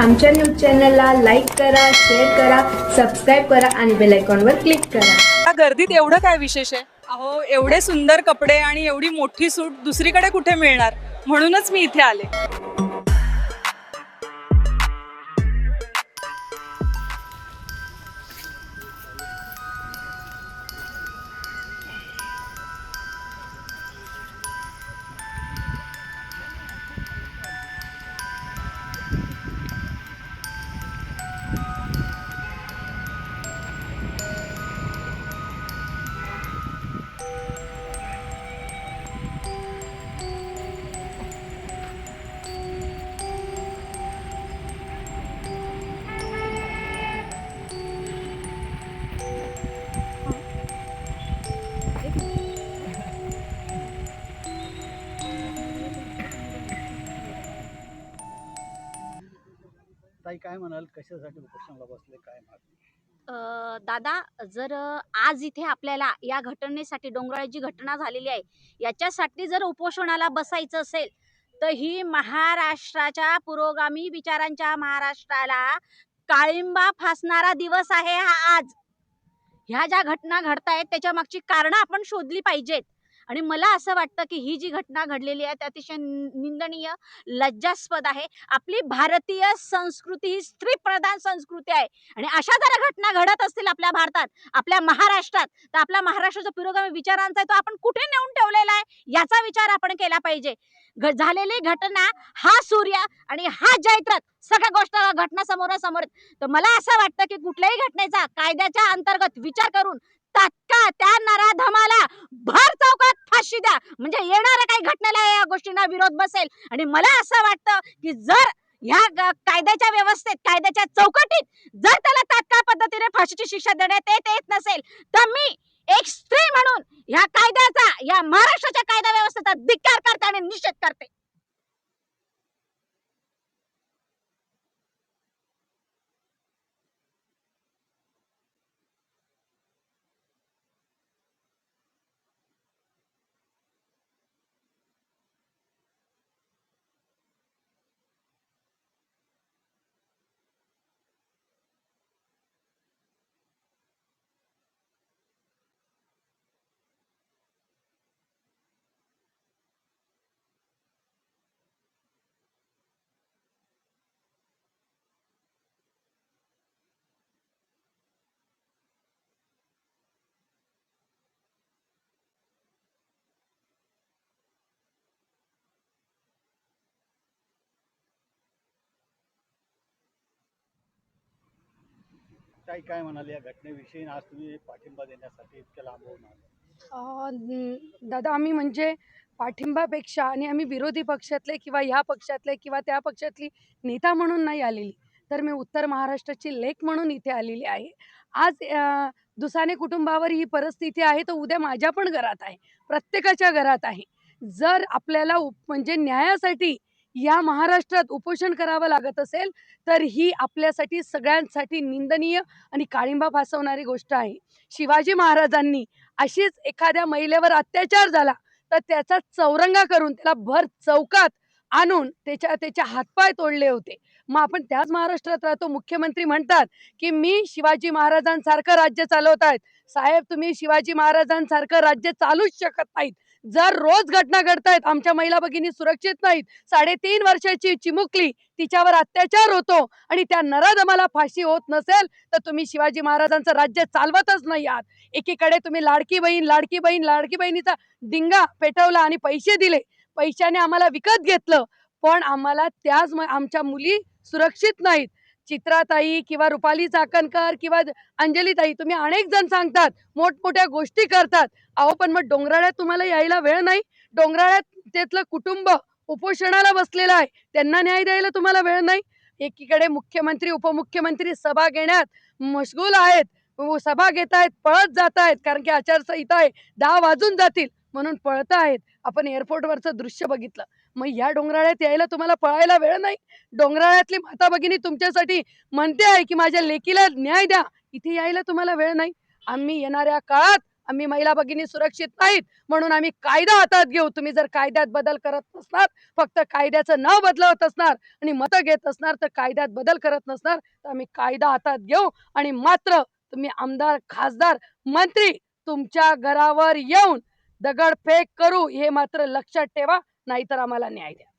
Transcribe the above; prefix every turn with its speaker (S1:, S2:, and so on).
S1: आमच्या न्यूज चॅनलला लाईक करा शेअर करा सबस्क्राईब करा आणि बेल आयकॉनवर क्लिक करा.
S2: या गर्दीत एवढं काय विशेष आहे? अहो एवढे सुंदर कपडे आणि एवढी मोठी सूट दुसरीकडे कुठे मिळणार? म्हणूनच मी इथे आले.
S3: ताई काय म्हणाल? कशासाठी उपोषणाला बसले? काय मागणी?
S4: अ, दादा जर आज इथे आपल्याला या घटनेसाठी डोंगराळी जी घटना झालेली आहे याच्यासाठी जर उपोषणाला बसायचं असेल तर ही महाराष्ट्राच्या पुरोगामी विचारांच्या महाराष्ट्राला काळिंबा फासणारा दिवस आहे हा आज. ह्या ज्या घटना घडतायत त्याच्या मागची कारणं आपण शोधली पाहिजेत. आणि मला असं वाटतं की ही जी घटना घडलेली आहे ती अतिशय निंदनीय लज्जास्पद आहे. आपली भारतीय संस्कृती ही स्त्री प्रधान संस्कृती आहे. आणि अशा जर घटना घडत असतील आपल्या भारतात आपल्या महाराष्ट्रात तर आपला महाराष्ट्राचा पुरोगामी विचारांचा आहे तो आपण कुठे नेऊन ठेवलेला आहे? याचा विचार आपण केला पाहिजे. घ- झालेली घटना हा सूर्य आणि हा जैत्रथ सगळ्या गोष्ट घटना समोरासमोर तर मला असं वाटतं की कुठल्याही घटनेचा कायद्याच्या अंतर्गत विचार करून तात्काळ त्या नराधमाला भर चौकात फाशी द्या. म्हणजे येणाऱ्या काही घटनेला या गोष्टींना विरोध बसेल. आणि मला असं वाटतं की जर ह्या कायद्याच्या व्यवस्थेत कायद्याच्या चौकटीत जर त्याला तात्काळ पद्धतीने फाशीची शिक्षा देण्यात येत येत नसेल तर मी एक स्त्री म्हणून ह्या कायद्याचा या महाराष्ट्राच्या कायदा व्यवस्थेचा धिक्कार करते आणि निषेध करते.
S3: ताई काय म्हणाले या घटनेविषयी? आज तुम्ही पाठिंबा देण्यासाठी इतक्या लांबवून
S5: दादा आम्ही म्हणजे पाठिंबापेक्षा आणि आम्ही विरोधी पक्षातले किंवा ह्या पक्षातले किंवा त्या पक्षातली नेता म्हणून नाही आलेली. तर मी उत्तर महाराष्ट्राची लेख म्हणून इथे आलेली आहे. आज दुसाने कुटुंबावर ही परिस्थिती आहे तर उद्या माझ्या पण घरात आहे. प्रत्येकाच्या घरात आहे. जर आपल्याला उप म्हणजे न्यायासाठी या महाराष्ट्रात उपोषण करावं लागत असेल तर ही आपल्यासाठी सगळ्यांसाठी निंदनीय आणि काळिंबा फासवणारी गोष्ट आहे. शिवाजी महाराजांनी अशीच एखाद्या महिलेवर अत्याचार झाला तर त्याचा चौरंगा करून त्याला भर चौकात आणून त्याच्या त्याचे हातपाय तोडले होते. मग आपण त्याच महाराष्ट्रात राहतो मुख्यमंत्री म्हणतात की मी शिवाजी महाराजांसारखं राज्य चालवत आहेत. साहेब तुम्ही शिवाजी महाराजांसारखं राज्य चालूच शकत नाहीत. जर रोज घटना घडतायत आमच्या महिला भगिनी सुरक्षित नाहीत साडेतीन वर्षाची चिमुकली तिच्यावर अत्याचार होतो आणि त्या नराधमाला फाशी होत नसेल तर तुम्ही शिवाजी महाराजांचं राज्य चालवतच नाही आहात. एकीकडे तुम्ही लाडकी बहीण लाडकी बहीण लाडकी बहिणीचा डिंगा पेटवला आणि पैसे दिले. पैशाने आम्हाला विकत घेतलं. पण आम्हाला त्याच आमच्या मुली सुरक्षित नाहीत. चित्राताई किंवा रुपाली चाकणकर किंवा अंजलीताई तुम्ही अनेक जण सांगतात मोठमोठ्या गोष्टी करतात. अहो पण मग डोंगराळ्यात तुम्हाला यायला वेळ नाही? डोंगराळ्यात त्यातलं कुटुंब उपोषणाला बसलेलं आहे. त्यांना न्याय द्यायला तुम्हाला वेळ नाही? एकीकडे मुख्यमंत्री उपमुख्यमंत्री सभा घेण्यात मशगूल आहेत. सभा घेत आहेत पळत जात आहेत कारण की आचारसंहिता आहे. दहा वाजून जातील म्हणून पळत आहेत. आपण एअरपोर्टवरचं दृश्य बघितलं. मग या डोंगराळ्यात यायला तुम्हाला पळायला वेळ नाही. डोंगराळ्यातली माता भगिनी तुमच्यासाठी म्हणते आहे की माझ्या लेकीला न्याय द्या. इथे यायला तुम्हाला वेळ नाही. आम्ही येणाऱ्या काळात आम्ही महिला भगिनी सुरक्षित नाहीत. म्हणून आम्ही कायदा हातात घेऊ. तुम्ही जर कायद्यात बदल करत नसणार फक्त कायद्याचं नाव बदलवत असणार आणि मतं घेत असणार तर कायद्यात बदल करत नसणार तर आम्ही कायदा हातात घेऊ आणि मात्र तुम्ही आमदार खासदार मंत्री तुमच्या घरावर येऊन दगडफेक करू हे मात्र लक्षात ठेवा. नाहीतर आम्हाला न्याय द्या.